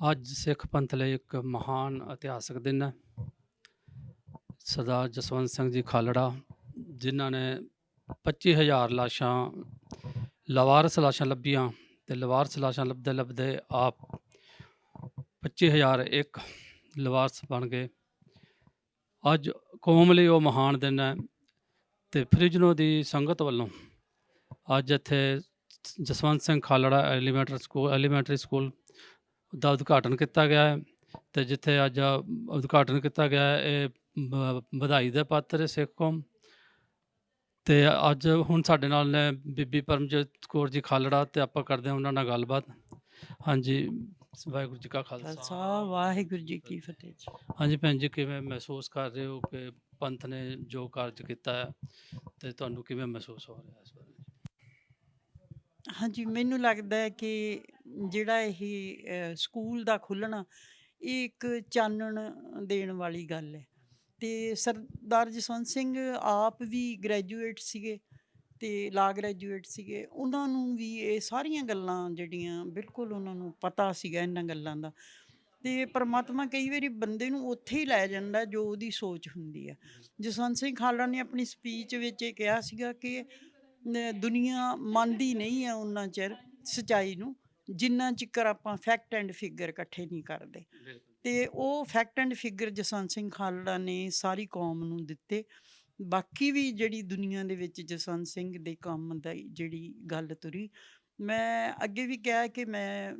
ਅੱਜ ਸਿੱਖ ਪੰਥ ਲਈ ਇੱਕ ਮਹਾਨ ਇਤਿਹਾਸਕ ਦਿਨ ਹੈ। ਸਰਦਾਰ ਜਸਵੰਤ ਸਿੰਘ ਜੀ ਖਾਲੜਾ, ਜਿਨ੍ਹਾਂ ਨੇ 25000 ਲਾਸ਼ਾਂ, ਲਵਾਰਸ ਲਾਸ਼ਾਂ ਲੱਭੀਆਂ ਤੇ ਲਵਾਰਸ ਲਾਸ਼ਾਂ ਲੱਭਦੇ ਲੱਭਦੇ ਆਪ 25001 ਲਵਾਰਸ ਬਣ ਗਏ। ਅੱਜ ਕੌਮ ਲਈ ਉਹ ਮਹਾਨ ਦਿਨ ਹੈ ਤੇ ਫਰਿਜਨੋ ਦੀ ਸੰਗਤ ਵੱਲੋਂ ਅੱਜ ਇੱਥੇ Jaswant Singh Khalra elementary school elementary school ਦਾ ਉਦਘਾਟਨ ਕੀਤਾ ਗਿਆ ਹੈ ਤੇ ਜਿੱਥੇ ਅੱਜ ਉਦਘਾਟਨ ਕੀਤਾ ਗਿਆ ਹੈ ਇਹ ਵਧਾਈ ਦੇ ਪਾਤਰ ਹੈ ਸਿੱਖ ਕੌਮ। ਤੇ ਅੱਜ ਹੁਣ ਸਾਡੇ ਨਾਲ ਨੇ ਬੀਬੀ ਪਰਮਜੀਤ ਕੌਰ ਜੀ ਖਾਲੜਾ ਤੇ ਆਪਾਂ ਕਰਦੇ ਹਾਂ ਉਹਨਾਂ ਨਾਲ ਗੱਲਬਾਤ। ਹਾਂਜੀ ਵਾਹਿਗੁਰੂ ਜੀ ਕਾ ਖਾਲਸਾ। ਵਾਹਿਗੁਰੂ ਜੀ ਕੀ ਫਤਿਹ ਹਾਂਜੀ ਭੈਣ ਜੀ ਕਿਵੇਂ ਮਹਿਸੂਸ ਕਰ ਰਹੇ ਹੋ ਕਿ ਪੰਥ ਨੇ ਜੋ ਕਾਰਜ ਕੀਤਾ ਹੈ ਤੇ ਤੁਹਾਨੂੰ ਕਿਵੇਂ ਮਹਿਸੂਸ ਹੋ ਰਿਹਾ ਇਸ ਬਾਰੇ? ਹਾਂਜੀ ਮੈਨੂੰ ਲੱਗਦਾ ਹੈ ਕਿ ਜਿਹੜਾ ਇਹ ਸਕੂਲ ਦਾ ਖੁੱਲਣਾ ਇਹ ਇੱਕ ਚਾਨਣ ਦੇਣ ਵਾਲੀ ਗੱਲ ਹੈ। ਤੇ ਸਰਦਾਰ ਜਸਵੰਤ ਸਿੰਘ ਆਪ ਵੀ ਗ੍ਰੈਜੂਏਟ ਸੀਗੇ ਤੇ ਲਾ ਗ੍ਰੈਜੂਏਟ ਸੀਗੇ, ਉਹਨਾਂ ਨੂੰ ਵੀ ਇਹ ਸਾਰੀਆਂ ਗੱਲਾਂ ਜਿਹੜੀਆਂ ਬਿਲਕੁਲ ਉਹਨਾਂ ਨੂੰ ਪਤਾ ਸੀਗਾ ਇਹਨਾਂ ਗੱਲਾਂ ਦਾ। ਤੇ ਪਰਮਾਤਮਾ ਕਈ ਵਾਰੀ ਬੰਦੇ ਨੂੰ ਉੱਥੇ ਹੀ ਲੈ ਜਾਂਦਾ ਜੋ ਉਹਦੀ ਸੋਚ ਹੁੰਦੀ ਹੈ ਜਸਵੰਤ ਸਿੰਘ ਖਾਲੜਾ ਨੇ ਆਪਣੀ ਸਪੀਚ ਵਿੱਚ ਇਹ ਕਿਹਾ ਸੀਗਾ ਕਿ ਦੁਨੀਆ ਮੰਨਦੀ ਨਹੀਂ ਹੈ ਉਹਨਾਂ ਚਿਰ ਸਚਾਈ ਨੂੰ। ਜਿੰਨਾ ਚਿਕਰ ਆਪਾਂ ਫੈਕਟ ਐਂਡ ਫਿਗਰ ਇਕੱਠੇ ਨਹੀਂ ਕਰਦੇ। ਤੇ ਉਹ fact and figure Jaswant Singh Khalra ਨੇ ਸਾਰੀ ਕੌਮ ਨੂੰ ਦਿੱਤੇ। ਬਾਕੀ ਵੀ ਜਿਹੜੀ ਦੁਨੀਆ ਦੇ ਵਿੱਚ ਜਸਵੰਤ ਸਿੰਘ ਦੇ ਕੰਮ ਦਾ ਜਿਹੜੀ ਗੱਲ ਤੁਰੀ ਮੈਂ ਅੱਗੇ ਵੀ ਕਿਹਾ ਕਿ ਮੈਂ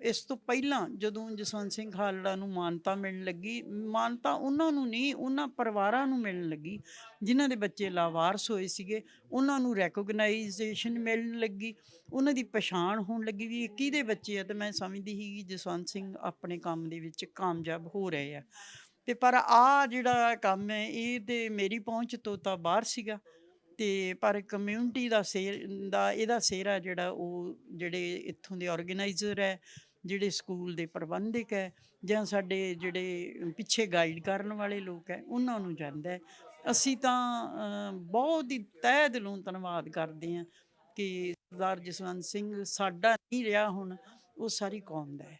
ਇਸ ਤੋਂ ਪਹਿਲਾਂ ਜਦੋਂ ਜਸਵੰਤ ਸਿੰਘ ਖਾਲੜਾ ਨੂੰ ਮਾਨਤਾ ਮਿਲਣ ਲੱਗੀ, ਮਾਨਤਾ ਉਹਨਾਂ ਨੂੰ ਨਹੀਂ, ਉਹਨਾਂ ਪਰਿਵਾਰਾਂ ਨੂੰ ਮਿਲਣ ਲੱਗੀ, ਜਿਨ੍ਹਾਂ ਦੇ ਬੱਚੇ ਲਾਵਾਰਸ ਹੋਏ ਸੀਗੇ, ਉਹਨਾਂ ਨੂੰ ਰੈਕੋਗਨਾਈਜੇਸ਼ਨ ਮਿਲਣ ਲੱਗੀ, ਉਹਨਾਂ ਦੀ ਪਛਾਣ ਹੋਣ ਲੱਗੀ ਵੀ ਇਹ ਕਿਹਦੇ ਬੱਚੇ ਆ? ਤੇ ਮੈਂ ਸਮਝਦੀ ਸੀ ਕਿ ਜਸਵੰਤ ਸਿੰਘ ਆਪਣੇ ਕੰਮ ਦੇ ਵਿੱਚ ਕਾਮਯਾਬ ਹੋ ਰਹੇ ਆ। ਤੇ ਪਰ ਆ ਜਿਹੜਾ ਕੰਮ ਹੈ, ਇਹ ਤੇ ਮੇਰੀ ਪਹੁੰਚ ਤੋਂ ਤਾਂ ਬਾਹਰ ਸੀਗਾ। ਤੇ ਪਰ ਕਮਿਊਨਿਟੀ ਦਾ ਸੇਰ, ਦਾ ਇਹਦਾ ਸਿਹਰਾ ਜਿਹੜਾ ਉਹ ਜਿਹੜੇ ਇੱਥੋਂ ਦੇ ਆਰਗੇਨਾਈਜ਼ਰ ਹੈ, ਜਿਹੜੇ ਸਕੂਲ ਦੇ ਪ੍ਰਬੰਧਕ ਹੈ ਜਾਂ ਸਾਡੇ ਜਿਹੜੇ ਪਿੱਛੇ ਗਾਈਡ ਕਰਨ ਵਾਲੇ ਲੋਕ ਹੈ, ਉਹਨਾਂ ਨੂੰ ਜਾਂਦਾ ਅਸੀਂ ਤਾਂ ਬਹੁਤ ਹੀ ਤਹਿ ਦਿਲੋਂ ਧੰਨਵਾਦ ਕਰਦੇ ਹਾਂ ਕਿ ਸਰਦਾਰ ਜਸਵੰਤ ਸਿੰਘ ਸਾਡਾ ਨਹੀਂ ਰਿਹਾ ਹੁਣ, ਉਹ ਸਾਰੀ ਕੌਮ ਦਾ ਹੈ।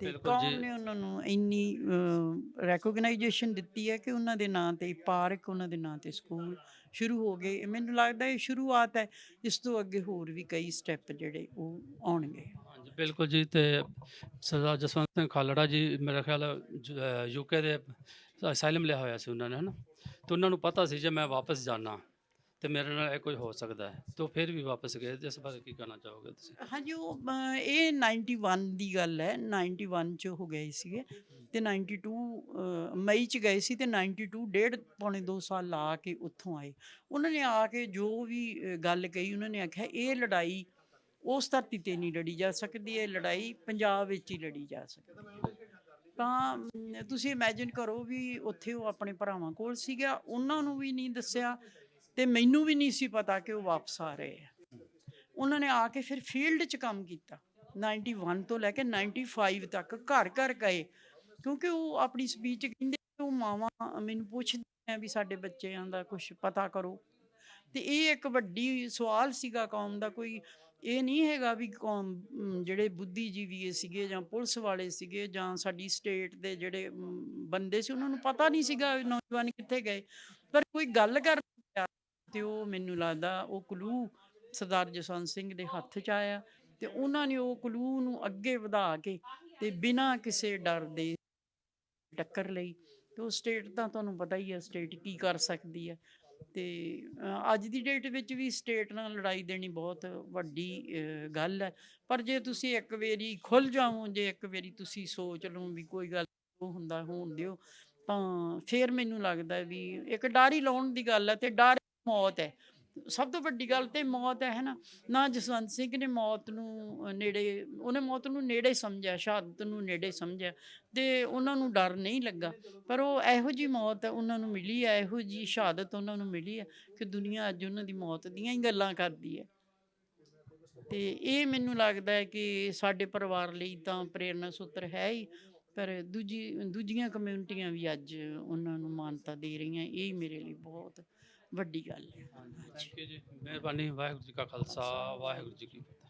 ਤੇ ਕੌਮ। ਨੇ ਉਹਨਾਂ ਨੂੰ ਇੰਨੀ ਰੈਕੋਗਨਾਈਜੇਸ਼ਨ ਦਿੱਤੀ ਹੈ ਕਿ ਉਹਨਾਂ ਦੇ ਨਾਂ ਤੇ ਪਾਰਕ ਉਹਨਾਂ ਦੇ ਨਾਂ ਤੇ ਸਕੂਲ ਸ਼ੁਰੂ ਹੋ ਗਏ? ਮੈਨੂੰ ਲੱਗਦਾ ਇਹ ਸ਼ੁਰੂਆਤ ਹੈ ਇਸ ਤੋਂ ਅੱਗੇ ਹੋਰ ਵੀ ਕਈ ਸਟੈਪ ਜਿਹੜੇ ਉਹ ਆਉਣਗੇ। ਹਾਂਜੀ ਬਿਲਕੁਲ ਜੀ ਤੇ ਸਰਦਾਰ ਜਸਵੰਤ ਸਿੰਘ ਖਾਲੜਾ ਜੀ ਮੇਰਾ ਖਿਆਲ ਯੂਕੇ ਦੇ ਅਸਾਈਲਮ ਲਿਆ ਹੋਇਆ ਸੀ ਉਹਨਾਂ ਨੇ ਹਨਾ? ਤੇ ਉਹਨਾਂ ਨੂੰ ਪਤਾ ਸੀ ਜੇ ਮੈਂ ਵਾਪਸ ਜਾਣਾ ਤੇ ਮੇਰੇ ਨਾਲ ਇਹ ਕੁਝ ਹੋ ਸਕਦਾ ਹੈ। ਤੇ ਉਹ ਫਿਰ ਵੀ ਵਾਪਸ ਗਏ। ਇਸ ਬਾਰੇ ਕੀ ਕਹਿਣਾ ਚਾਹੋਗੇ ਤੁਸੀਂ? ਹਾਂਜੀ ਉਹ ਅ, ਇਹ 91 ਦੀ ਗੱਲ ਹੈ। 91 ਚ ਹੋ ਗਏ ਸੀਗੇ ਤੇ 92 ਅ, ਮਈ ਚ ਗਏ ਸੀ ਤੇ 92 ਡੇਢ ਪੌਣੇ 2 ਸਾਲ ਲਾ ਕੇ ਉੱਥੋਂ ਆਏ। ਉਹਨਾਂ ਨੇ ਆ ਕੇ ਜੋ ਵੀ ਅ, ਗੱਲ ਕਹੀ ਉਹਨਾਂ ਨੇ ਆਖਿਆ ਇਹ ਲੜਾਈ ਉਸ ਧਰਤੀ ਤੇ ਨਹੀਂ ਲੜੀ ਜਾ ਸਕਦੀ। ਇਹ ਲੜਾਈ ਪੰਜਾਬ ਵਿੱਚ ਹੀ ਲੜੀ ਜਾ ਸਕਦੀ। ਹੈ ਤਾਂ ਅਮ, ਤੁਸੀਂ ਇਮੇਜਿਨ ਕਰੋ ਵੀ ਉੱਥੇ ਉਹ ਆਪਣੇ ਭਰਾਵਾਂ ਕੋਲ ਸੀਗਾ। ਉਹਨਾਂ ਨੂੰ ਵੀ ਨਹੀਂ ਦੱਸਿਆ। ਤੇ ਮੈਨੂੰ ਵੀ ਨਹੀਂ ਸੀ ਪਤਾ ਕਿ ਉਹ ਵਾਪਸ ਆ ਰਹੇ ਆ। ਉਹਨਾਂ ਨੇ ਆ ਕੇ ਫਿਰ ਫੀਲਡ 'ਚ ਕੰਮ ਕੀਤਾ। 91 ਤੋਂ ਲੈ ਕੇ 95 ਤੱਕ ਘਰ ਘਰ ਗਏ। ਕਿਉਂਕਿ ਉਹ ਆਪਣੀ ਸਪੀਚ ਕਹਿੰਦੇ ਉਹ ਮਾਵਾਂ ਮੈਨੂੰ ਪੁੱਛਦੀਆਂ ਵੀ ਸਾਡੇ ਬੱਚਿਆਂ ਦਾ ਕੁਝ ਪਤਾ ਕਰੋ। ਤੇ ਇਹ ਇੱਕ ਵੱਡੀ ਸਵਾਲ ਸੀਗਾ ਕੌਮ ਦਾ, ਕੋਈ ਇਹ ਨਹੀਂ ਹੈਗਾ ਵੀ ਕੌਮ ਜਿਹੜੇ ਬੁੱਧੀਜੀਵੀ ਸੀਗੇ ਜਾਂ ਪੁਲਿਸ ਵਾਲੇ ਸੀਗੇ ਜਾਂ ਸਾਡੀ ਸਟੇਟ ਦੇ ਜਿਹੜੇ ਬੰਦੇ ਸੀ, ਉਹਨਾਂ ਨੂੰ ਪਤਾ ਨਹੀਂ ਸੀਗਾ ਨੌਜਵਾਨ ਕਿੱਥੇ ਗਏ। ਪਰ ਕੋਈ ਗੱਲ ਕਰ ਤੇ ਉਹ ਮੈਨੂੰ ਲੱਗਦਾ ਉਹ ਕਲੂ ਸਰਦਾਰ ਜਸਵੰਤ ਸਿੰਘ ਦੇ ਹੱਥ 'ਚ ਆਇਆ ਤੇ ਉਹਨਾਂ ਨੇ ਉਹ ਕਲੂ ਨੂੰ ਅੱਗੇ ਵਧਾ ਕੇ ਤੇ ਬਿਨਾਂ ਕਿਸੇ ਡਰ ਦੇ ਟੱਕਰ ਲਈ ਤੇ ਉਹ ਸਟੇਟ ਤਾਂ ਤੁਹਾਨੂੰ ਪਤਾ ਹੀ ਹੈ ਸਟੇਟ ਕੀ ਕਰ ਸਕਦੀ ਹੈ ਤੇ ਅੱਜ ਦੀ ਡੇਟ ਵਿੱਚ ਵੀ ਸਟੇਟ ਨਾਲ ਲੜਾਈ ਦੇਣੀ ਬਹੁਤ ਵੱਡੀ ਗੱਲ ਹੈ ਪਰ ਜੇ ਤੁਸੀਂ ਇੱਕ ਵਾਰੀ ਖੁੱਲ ਜਾਵੋ ਜੇ ਇੱਕ ਵਾਰੀ ਤੁਸੀਂ ਸੋਚ ਲਓ ਵੀ ਕੋਈ ਗੱਲ ਉਹ ਹੁੰਦਾ ਹੋਣ ਦਿਓ ਤਾਂ ਫਿਰ ਮੈਨੂੰ ਲੱਗਦਾ ਵੀ ਇੱਕ ਡਰ ਲਾਉਣ ਦੀ ਗੱਲ ਹੈ ਤੇ ਡਰ ਮੌਤ ਹੈ। ਸਭ ਤੋਂ ਵੱਡੀ ਗੱਲ ਤੇ ਮੌਤ ਹੈ ਨਾ ਨਾ ਜਸਵੰਤ ਸਿੰਘ ਨੇ ਮੌਤ ਨੂੰ ਨੇੜੇ, ਉਹਨੇ ਮੌਤ ਨੂੰ ਨੇੜੇ ਸਮਝਿਆ, ਸ਼ਹਾਦਤ ਨੂੰ ਨੇੜੇ ਸਮਝਿਆ ਤੇ ਉਹਨਾਂ ਨੂੰ ਡਰ ਨਹੀਂ ਲੱਗਾ। ਪਰ ਉਹ ਇਹੋ ਜੀ ਮੌਤ ਉਹਨਾਂ ਨੂੰ ਮਿਲੀ ਹੈ, ਇਹੋ ਜੀ ਸ਼ਹਾਦਤ ਉਹਨਾਂ ਨੂੰ ਮਿਲੀ ਹੈ ਕਿ ਦੁਨੀਆ ਅੱਜ ਉਹਨਾਂ ਦੀ ਮੌਤ ਦੀਆਂ ਹੀ ਗੱਲਾਂ ਕਰਦੀ ਹੈ। ਤੇ ਇਹ ਮੈਨੂੰ ਲੱਗਦਾ ਹੈ ਕਿ ਸਾਡੇ ਪਰਿਵਾਰ ਲਈ ਤਾਂ ਪ੍ਰੇਰਨਾ ਸੂਤਰ ਹੈ ਹੀ, ਪਰ ਦੂਜੀ, ਦੂਜੀਆਂ ਕਮਿਊਨਿਟੀਆਂ ਵੀ ਅੱਜ ਉਹਨਾਂ ਨੂੰ ਮਾਨਤਾ ਦੇ ਰਹੀਆਂ, ਇਹ ਹੀ ਮੇਰੇ ਲਈ ਬਹੁਤ ਵੱਡੀ ਗੱਲ ਹੈ। ਥੈਂਕ ਯੂ ਜੀ। ਮਿਹਰਬਾਨੀ, ਵਾਹਿਗੁਰੂ ਜੀ ਕਾ ਖਾਲਸਾ, ਵਾਹਿਗੁਰੂ ਜੀ ਕੀ ਫਤਿਹ।